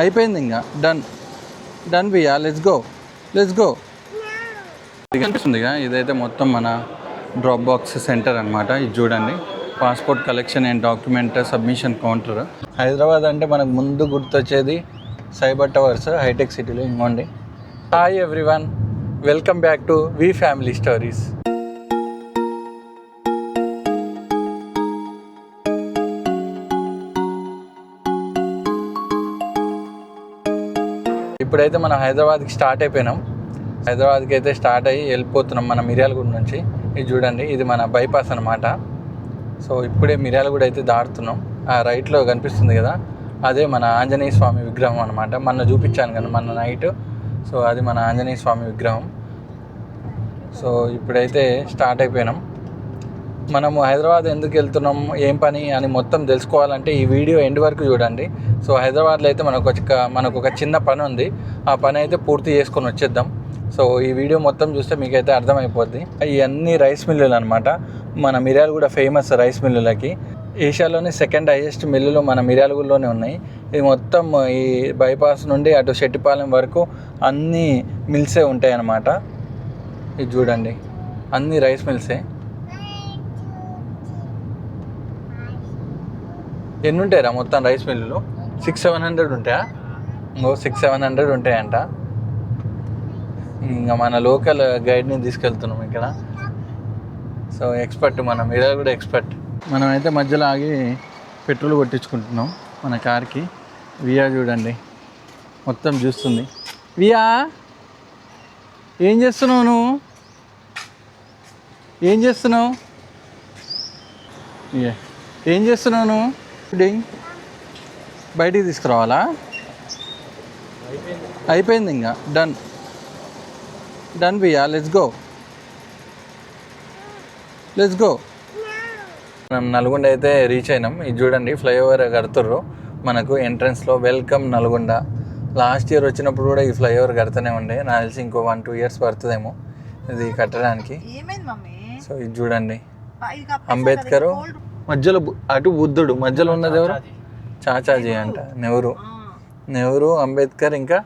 అయిపోయింది ఇంకా. Done done బియా లెట్స్ గో లెట్స్ గో ఇది కనిపిస్తుందిగా ఇదైతే మొత్తం మన డ్రాప్ బాక్స్ సెంటర్ అనమాట ఇది చూడండి. Passport collection and document submission counter Hyderabad అంటే మనకు ముందు గుర్తొచ్చేది సైబర్ టవర్స్ హైటెక్ సిటీలో ఇంకోండి. Hi everyone welcome back to V family stories ఇప్పుడైతే మనం హైదరాబాద్కి స్టార్ట్ అయిపోయినాం. హైదరాబాద్కి అయితే స్టార్ట్ అయ్యి వెళ్ళిపోతున్నాం మన మిర్యాలగూడ నుంచి. ఇది చూడండి ఇది మన బైపాస్ అనమాట సో ఇప్పుడే మిర్యాలగూడ అయితే దాటుతున్నాం. ఆ రైట్లో కనిపిస్తుంది కదా అదే మన ఆంజనేయ స్వామి విగ్రహం అనమాట మొన్న చూపించాను కదా మొన్న నైట్ సో అది మన ఆంజనేయ స్వామి విగ్రహం. సో ఇప్పుడైతే స్టార్ట్ అయిపోయినాం. మనము హైదరాబాద్ ఎందుకు వెళ్తున్నాం ఏం పని అని మొత్తం తెలుసుకోవాలంటే ఈ వీడియో ఎండ్ వరకు చూడండి. సో హైదరాబాద్లో అయితే మనకు ఒక మనకు ఒక చిన్న పని ఉంది. ఆ పని అయితే పూర్తి చేసుకొని వచ్చేద్దాం. సో ఈ వీడియో మొత్తం చూస్తే మీకైతే అర్థమైపోద్ది. ఇవన్నీ రైస్ మిల్లులు అనమాట మన మిర్యాలు కూడా ఫేమస్ రైస్ మిల్లులకి. ఏషియాలోనే సెకండ్ హైయెస్ట్ మిల్లులు మన మిర్యాలగూడలోనే ఉన్నాయి. ఇది మొత్తం ఈ బైపాస్ నుండి అటు శెట్టిపాలెం వరకు అన్ని మిల్సే ఉంటాయి అన్నమాట ఇది చూడండి. అన్ని రైస్ మిల్సే. ఎన్ని ఉంటాయిరా మొత్తం రైస్ మిల్లులు? సిక్స్ సెవెన్ హండ్రెడ్ ఉంటాయా? ఇంకో సిక్స్ సెవెన్ హండ్రెడ్ ఉంటాయంట. ఇంకా మన లోకల్ గైడ్ని తీసుకెళ్తున్నాం ఇక్కడ. సో ఎక్స్పర్ట్ మనం ఇలా కూడా ఎక్స్పర్ట్. మనం అయితే మధ్యలో ఆగి పెట్రోల్ కొట్టించుకుంటున్నాం మన కార్కి. వియా చూడండి. మొత్తం చూస్తుంది. వియా ఏం చేస్తున్నావు నువ్వు? ఏం చేస్తున్నావు? ఏం చేస్తున్నావు నువ్వు? డింగ్ బయటికి తీసుకురావాలా? అయిపోయింది ఇంకా. డన్ డన్ బియా లెట్స్ గో లెట్స్ గో మనం నల్గొండ అయితే రీచ్ అయినాం. ఇది చూడండి ఫ్లైఓవర్ కడుతుర్రు. మనకు ఎంట్రన్స్లో వెల్కమ్ నల్గొండ. లాస్ట్ ఇయర్ వచ్చినప్పుడు కూడా ఈ ఫ్లైఓవర్ కడుతూనే ఉండే. నాకు తెలిసి ఇంకో వన్ టూ ఇయర్స్ పడుతుందేమో. ఇది కట్టడానికి. ఏమైంది మమ్మీ? సో ఇది చూడండి. అంబేద్కర్. మధ్యలో అటు బుద్ధుడు మధ్యలో ఉన్నది ఎవరు? చాచాజీ. అంట నెహ్రూ. నెహ్రూ. అంబేద్కర్ ఇంకా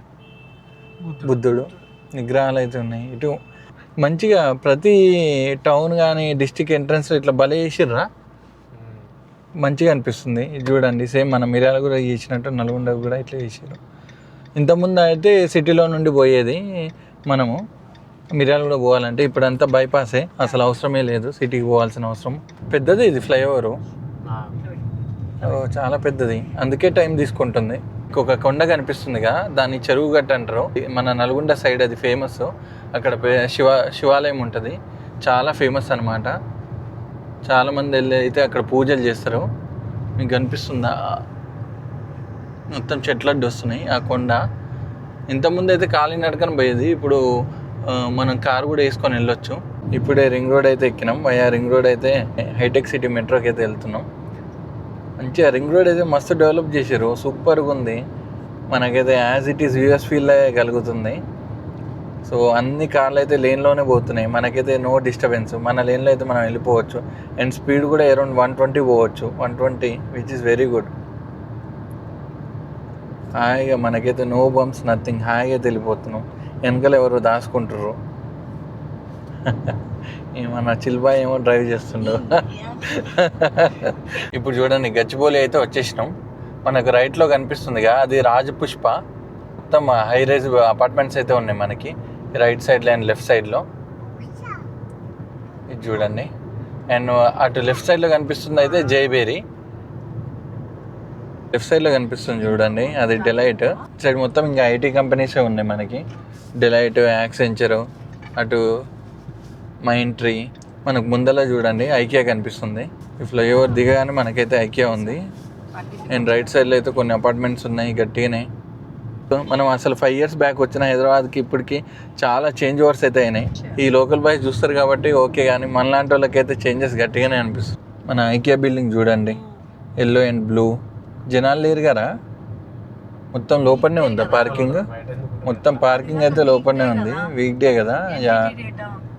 బుద్ధుడు. విగ్రహాలు అయితే ఉన్నాయి. ఇటు మంచిగా ప్రతి టౌన్ కానీ డిస్టిక్ ఎంట్రన్స్లో ఇట్లా భలే చేసిర్రా? మంచిగా అనిపిస్తుంది. ఇది చూడండి సేమ్ మన మిర్యాల కూడా చేసినట్టు నల్గొండ కూడా ఇట్లా చేసారు ఇంతకుముందు అయితే సిటీలో నుండి పోయేది మనము. మిర్యాల కూడా పోవాలంటే ఇప్పుడంతా బైపాసే. అసలు అవసరమే లేదు సిటీకి పోవాల్సిన అవసరం. పెద్దది ఇది ఫ్లైఓవరు. చాలా పెద్దది. అందుకే టైం తీసుకుంటుంది. ఇంకొక కొండ కనిపిస్తుందిగా దాన్ని చెరువు గట్ట అంటారు. మన నల్గొండ సైడ్ అది ఫేమస్. అక్కడ శివ శివాలయం ఉంటుంది. చాలా ఫేమస్ అనమాట చాలామంది వెళ్ళి అయితే అక్కడ పూజలు చేస్తారు. మీకు కనిపిస్తుందా? మొత్తం చెట్లడ్డు వస్తున్నాయి ఆ కొండ. ఇంతకుముందు అయితే కాలినడకన పోయేది. ఇప్పుడు మనం కారు కూడా వేసుకొని వెళ్ళొచ్చు. ఇప్పుడే రింగ్ రోడ్ అయితే ఎక్కినాం. వయా రింగ్ రోడ్ అయితే హైటెక్ సిటీ మెట్రోకి అయితే వెళ్తున్నాం. మంచిగా రింగ్ రోడ్ అయితే మస్తు డెవలప్ చేశారు. సూపర్గా ఉంది. మనకైతే as it is US feel కలుగుతుంది. సో అన్ని కార్లు అయితే లేన్లోనే పోతున్నాయి. మనకైతే నో డిస్టర్బెన్స్ మన లేన్లో అయితే మనం వెళ్ళిపోవచ్చు. అండ్ స్పీడ్ కూడా అరౌండ్ వన్ ట్వంటీ పోవచ్చు. One twenty which is very good హాయిగా మనకైతే నో బంప్స్ నథింగ్ హాయిగా వెళ్ళిపోతున్నాం. వెనకాల ఎవరు దాచుకుంటారు ఏమన్నా చిల్బాయ్ ఏమో డ్రైవ్ చేస్తుండవు ఇప్పుడు చూడండి గచ్చిబౌలి అయితే వచ్చేసినాం. మనకు రైట్లో కనిపిస్తుందిగా అది రాజపుష్ప. మొత్తం హై రైజ్ అపార్ట్మెంట్స్ అయితే ఉన్నాయి మనకి. రైట్ సైడ్లో అండ్ లెఫ్ట్ సైడ్లో ఇది చూడండి. అండ్ అటు లెఫ్ట్ సైడ్లో కనిపిస్తుంది అయితే జైబేరి లెఫ్ట్ సైడ్లో కనిపిస్తుంది చూడండి అది డెలైట్ సైడ్ మొత్తం ఇంకా ఐటీ కంపెనీసే ఉన్నాయి మనకి. డెలైట్ యాక్సెంచర్ అటు మైండ్ మనకు ముందల చూడండి ఐకియా కనిపిస్తుంది. ఈ ఫ్లైఓవర్ దిగగానే మనకైతే ఐకియా ఉంది. అండ్ రైట్ సైడ్లో అయితే కొన్ని అపార్ట్మెంట్స్ ఉన్నాయి గట్టిగానే. సో మనం అసలు ఫైవ్ ఇయర్స్ బ్యాక్ వచ్చిన హైదరాబాద్కి ఇప్పటికి చాలా చేంజ్ ఓవర్స్ అయితే అయినాయి. ఈ లోకల్ బాయ్స్ చూస్తారు కాబట్టి ఓకే కానీ మనలాంటి వాళ్ళకైతే చేంజెస్ గట్టిగానే అనిపిస్తుంది. మన ఐకియా బిల్డింగ్ చూడండి ఎల్లో అండ్ బ్లూ జనాలు లేరు కదా. మొత్తం లోపలనే ఉందా పార్కింగ్ మొత్తం పార్కింగ్ అయితే లోపలనే ఉంది. వీక్ డే కదా. యా.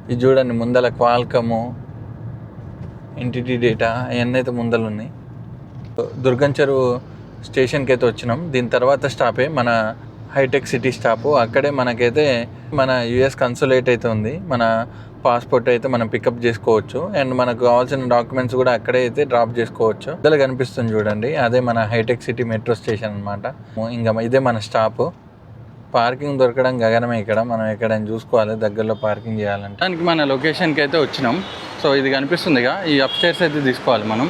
ఇది చూడండి ముందల క్వాల్కము ఎంటిటీ డేటా అవన్నీ అయితే ముందలు ఉన్నాయి. దుర్గం చెరువు స్టేషన్కి అయితే వచ్చినాం. దీని తర్వాత స్టాపే మన హైటెక్ సిటీ స్టాపు అక్కడే మనకైతే మన యుఎస్ కన్సులేట్ అయితే ఉంది. మన పాస్పోర్ట్ అయితే మనం పికప్ చేసుకోవచ్చు. అండ్ మనకు కావాల్సిన డాక్యుమెంట్స్ కూడా అక్కడే అయితే డ్రాప్ చేసుకోవచ్చు. ఇద్దరు కనిపిస్తుంది చూడండి అదే మన హైటెక్ సిటీ మెట్రో స్టేషన్ అనమాట ఇంకా ఇదే మన స్టాప్. పార్కింగ్ దొరకడం గగనమే ఇక్కడ. మనం ఎక్కడైనా చూసుకోవాలి దగ్గరలో పార్కింగ్ చేయాలంటే. దానికి మన లొకేషన్కి అయితే వచ్చినాం. సో ఇది కనిపిస్తుందిగా ఈ అప్స్టేర్స్ అయితే తీసుకోవాలి మనం.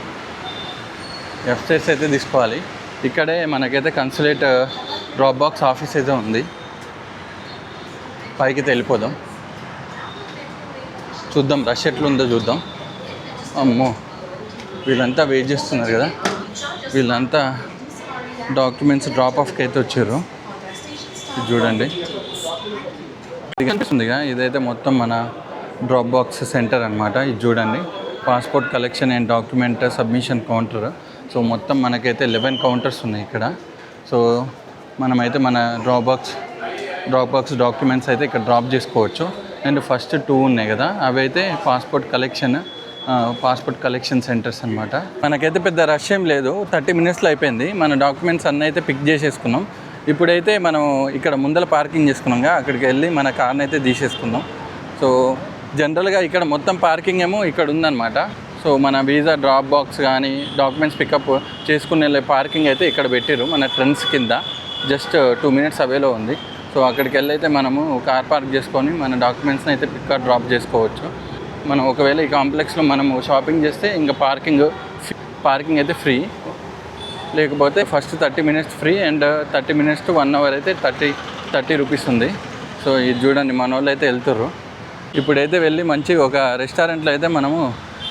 అప్స్టేర్స్ అయితే తీసుకోవాలి. ఇక్కడే మనకైతే కన్సులేట్ డ్రాప్ బాక్స్ ఆఫీస్ అయితే ఉంది. పైకి వెళ్ళిపోదాం. చూద్దాం రష్ ఎట్లుందో చూద్దాం. అమ్మో వీళ్ళంతా వెయిట్ చేస్తున్నారు కదా. వీళ్ళంతా డాక్యుమెంట్స్ డ్రాప్ ఆఫ్కి అయితే వచ్చారు. ఇది చూడండి. ఇది కనిపిస్తుందిగా ఇదైతే మొత్తం మన డ్రాప్ బాక్స్ సెంటర్ అనమాట ఇది చూడండి. Passport collection and document submission counter so మొత్తం మనకైతే లెవెన్ కౌంటర్స్ ఉన్నాయి ఇక్కడ. సో మనమైతే మన drop box drop box documents అయితే ఇక్కడ డ్రాప్ చేసుకోవచ్చు. అండ్ ఫస్ట్ టూ ఉన్నాయి కదా అవి అయితే passport collection passport collection centres అనమాట మనకైతే పెద్ద రష్ ఏం లేదు థర్టీ మినిట్స్లో అయిపోయింది. మన డాక్యుమెంట్స్ అన్నీ అయితే పిక్ చేసేసుకున్నాం. ఇప్పుడైతే మనం ఇక్కడ ముందర పార్కింగ్ చేసుకున్నాంగా అక్కడికి వెళ్ళి మన కార్ని అయితే తీసేసుకుందాం సో జనరల్గా ఇక్కడ మొత్తం పార్కింగ్ ఏమో ఇక్కడ ఉందన్నమాట. సో మన వీసా డ్రాప్ బాక్స్ కానీ డాక్యుమెంట్స్ పికప్ చేసుకునే పార్కింగ్ అయితే ఇక్కడ పెట్టారు మన ట్రెండ్స్ కింద. జస్ట్ టూ మినిట్స్ అవేలో ఉంది. సో అక్కడికి వెళ్ళి అయితే మనము కార్ పార్క్ చేసుకొని మన డాక్యుమెంట్స్ని అయితే పిక్ డ్రాప్ చేసుకోవచ్చు. మనం ఒకవేళ ఈ కాంప్లెక్స్లో మనము షాపింగ్ చేస్తే ఇంకా పార్కింగ్ పార్కింగ్ అయితే ఫ్రీ. లేకపోతే first thirty minutes free and thirty minutes to one hour అయితే థర్టీ థర్టీ రూపీస్ ఉంది. సో ఇది చూడండి మన వాళ్ళు అయితే వెళ్తుర్రు. ఇప్పుడైతే వెళ్ళి మంచిగా ఒక రెస్టారెంట్లో అయితే మనము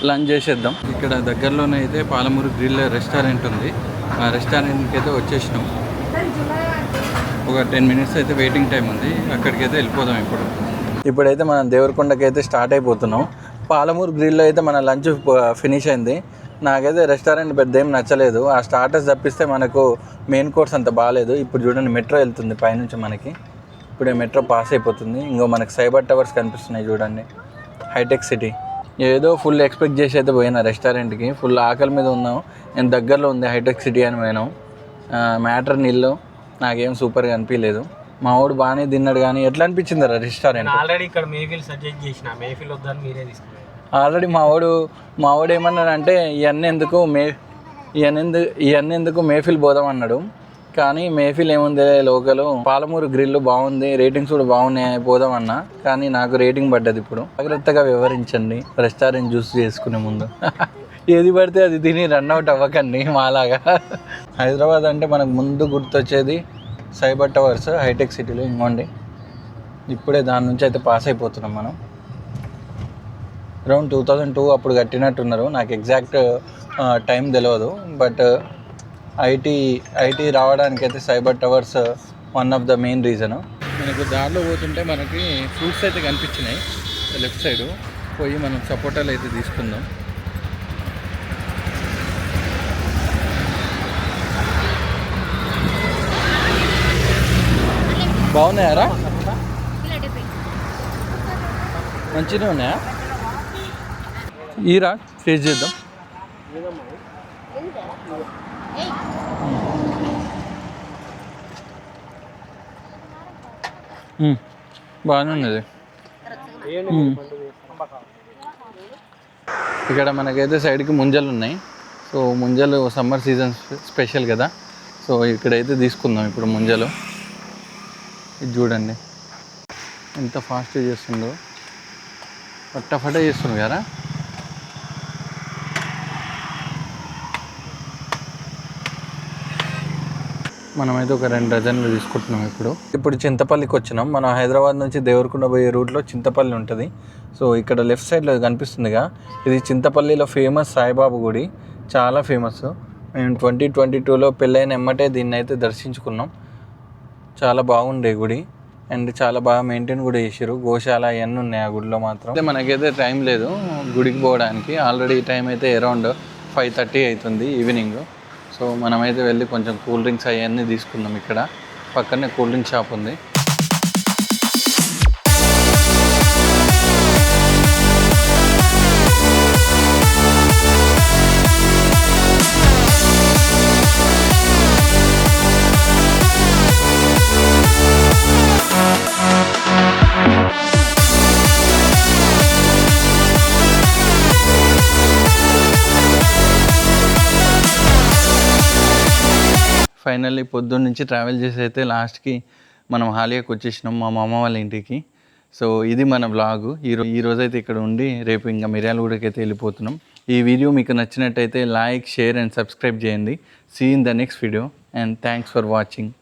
లంచ్ చేసేద్దాం. ఇక్కడ దగ్గరలోనే అయితే పాలమూరు గ్రిల్ రెస్టారెంట్ ఉంది. ఆ రెస్టారెంట్కి అయితే వచ్చేసినాం. ఒక టెన్ మినిట్స్ అయితే వెయిటింగ్ టైం ఉంది. అక్కడికి అయితే వెళ్ళిపోదాం ఇప్పుడు. ఇప్పుడైతే మనం దేవరకొండకి అయితే స్టార్ట్ అయిపోతున్నాం. పాలమూరు గ్రిల్లో అయితే మన లంచ్ ఫినిష్ అయింది. నాకైతే రెస్టారెంట్ పెద్ద ఏం నచ్చలేదు. ఆ స్టార్టర్స్ తప్పిస్తే మనకు మెయిన్ కోర్స్ అంత బాగాలేదు ఇప్పుడు చూడండి మెట్రో వెళ్తుంది పైనుంచి మనకి. ఇప్పుడే మెట్రో పాస్ అయిపోతుంది. ఇంకో మనకు సైబర్ టవర్స్ కనిపిస్తున్నాయి చూడండి. Hitech city. ఏదో ఫుల్ ఎక్స్పెక్ట్ చేసి అయితే పోయినా రెస్టారెంట్కి. ఫుల్ ఆకలి మీద ఉన్నాం. నేను దగ్గరలో ఉంది హైటెక్ సిటీ అని పోయినాం. మ్యాటర్ నీళ్ళు. నాకేం సూపర్గా అనిపించలేదు మా వాడు బాగానే తిన్నాడు కానీ ఎట్లా అనిపించింది రా రెస్టారెంట్ ఆల్రెడీ ఇక్కడ మేఫిల్ సజెస్ట్ చేసిన. మేఫిల్ వద్దని మీరే తీసుకున్నారు. ఆల్రెడీ మా వాడు మా వాడు ఏమన్నాడంటే ఇవన్నీ ఎందుకు మే ఇవన్నీ ఎందుకు ఇవన్నీ ఎందుకు మేఫిల్ పోదాం అన్నాడు. కానీ మేఫిల్ ఏముంది లోకల్ పాలమూరు గ్రిల్ బాగుంది రేటింగ్స్ కూడా బాగున్నాయి పోదాం అన్న. కానీ నాకు రేటింగ్ పడ్డది ఇప్పుడు. జాగ్రత్తగా వివరించండి రెస్టారెంట్ చూస్ చేసుకునే ముందు. ఏది పడితే అది తిని రన్అట్ అవ్వకండి మాలాగా. హైదరాబాద్ అంటే మనకు ముందు గుర్తొచ్చేది సైబర్ టవర్స్ హైటెక్ సిటీలో ఇంకోండి. ఇప్పుడే దాని నుంచి అయితే పాస్ అయిపోతున్నాం మనం. అరౌండ్ టూ థౌజండ్ టూ అప్పుడు కట్టినట్టున్నారు. నాకు ఎగ్జాక్ట్ టైం తెలియదు బట్ ఐటీ ఐటీ రావడానికి అయితే Cyber Towers one of the main reason మనకు దారిలో పోతుంటే మనకి ఫ్రూట్స్ అయితే కనిపించినాయి. లెఫ్ట్ సైడ్ పోయి మనం సపోటాలు అయితే తీసుకుందాం. బాగున్నాయారా మంచిగా ఉన్నాయా? ఈరా టేస్ట్ చేద్దాం. బాగానే ఉన్నది. ఇక్కడ మనకైతే సైడ్కి ముంజలు ఉన్నాయి. సో ముంజలు సమ్మర్ సీజన్ స్పెషల్ కదా. సో ఇక్కడైతే తీసుకుందాం ఇప్పుడు ముంజలు. ఇది చూడండి. ఎంత ఫాస్ట్గా చేస్తుందో. పట్టఫట చేస్తుంది కదా? మనమైతే ఒక రెండు డజన్లు తీసుకుంటున్నాం ఇప్పుడు. ఇప్పుడు చింతపల్లికి వచ్చినాం. మనం హైదరాబాద్ నుంచి దేవరకొండ పోయే రూట్లో చింతపల్లి ఉంటుంది. సో ఇక్కడ లెఫ్ట్ సైడ్లో కనిపిస్తుందిగా. ఇది చింతపల్లిలో ఫేమస్ సాయిబాబు గుడి. చాలా ఫేమస్. మేము ట్వంటీ ట్వంటీ టూలో పెళ్ళైన ఎమ్మటే దీన్ని అయితే దర్శించుకున్నాం. చాలా బాగుండే గుడి. అండ్ చాలా బాగా మెయింటైన్ కూడా చేసారు గోశాల అవన్నీ ఉన్నాయి ఆ గుడిలో మాత్రం. అయితే మనకైతే టైం లేదు గుడికి పోవడానికి. ఆల్రెడీ టైం అయితే అరౌండ్ ఫైవ్ థర్టీ అవుతుంది ఈవినింగ్. సో మనమైతే వెళ్ళి కొంచెం కూల్ డ్రింక్స్ అవన్నీ తీసుకుందాం ఇక్కడ. పక్కనే కూల్ డ్రింక్ షాప్ ఉంది. ఫైనల్లీ పొద్దున్న నుంచి ట్రావెల్ చేసి అయితే లాస్ట్కి మనం హాలియాకి వచ్చేసినాం మా మామ వాళ్ళ ఇంటికి. సో ఇది మన బ్లాగు ఈ రో ఈ రోజైతే ఇక్కడ ఉండి రేపు ఇంకా మిర్యాలగూడకి అయితే వెళ్ళిపోతున్నాం. ఈ వీడియో మీకు నచ్చినట్టయితే లైక్ షేర్ అండ్ సబ్స్క్రైబ్ చేయండి. See in the next video and thanks for watching